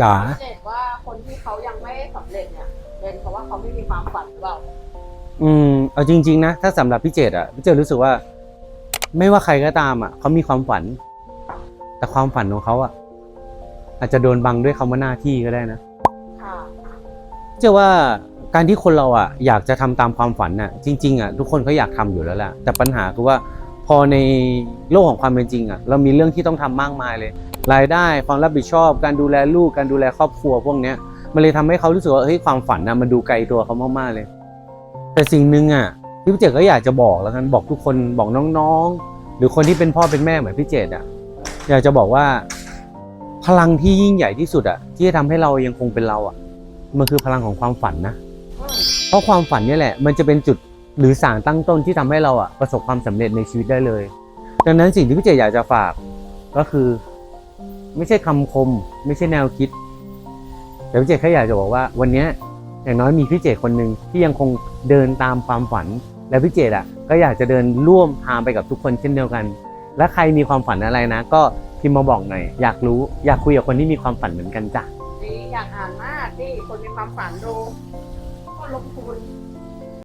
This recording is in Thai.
จ๋าเจ็ดว่าคนที่เขายังไม่สำเร็จเนี่ยเป็นเพราะว่าเขาไม่มีความฝันหรือเปล่าอืมเอาจริง ๆ นะ ถ้าสำหรับพี่เจตอะพี่เจตรู้สึกว่า ไม่ว่าใครก็ตามอะเขามีความฝัน แต่ความฝันของเขาอะอาจจะโดนบังด้วยคำว่าหน้าที่ก็ได้นะค่ะเชื่อว่าการที่คนเราอะอยากจะทำตามความฝันน่ะ จริงๆอะทุกคนเขาอยากทำอยู่แล้วแหละแต่ปัญหาคือว่า พอในโลกของความเป็นจริงอะเรามีเรื่องที่ต้องทำมากมายเลย รายได้ความรับผิดชอบ การดูแลลูกการดูแลครอบครัวพวกเนี้ยมันเลยทำให้เขารู้สึกว่าเฮ้ยความฝันนะมันดูไกลตัวเขามากๆเลย แต่สิ่งหนึ่งอะที่พี่เจตก็อยากจะบอกแล้วกันบอกทุกคนบอกน้องๆ หรือคนที่เป็นพ่อเป็นแม่เหมือนพี่เจตอะอยากจะบอกว่า พลังที่ยิ่งใหญ่ที่สุดอะที่จะทำให้เรายังคงเป็นเราอะมันคือพลังของความฝันนะ เพราะความฝันนี่แหละ มันจะเป็นจุด หรือสารตั้งต้นที่ทำให้เราอะประสบความสำเร็จในชีวิตได้เลย ดังนั้นสิ่งที่พี่เจอยากจะฝากก็คือ ไม่ใช่คำคม ไม่ใช่แนวคิด แต่พี่เจแค่อยากจะบอกว่า วันนี้อย่างน้อยมีพี่เจคนหนึ่งที่ยังคงเดินตามความฝัน และพี่เจอะ ก็อยากจะเดินร่วมทางไปกับทุกคนเช่นเดียวกัน และใครมีความฝันอะไรนะ ก็พิมพ์มาบอกหน่อยอยากรู้อยากคุยกับคนที่มีความฝันเหมือนกันจ้ะดีอยากอ่านมากนี่คนมีความฝันดูก็ลงทุน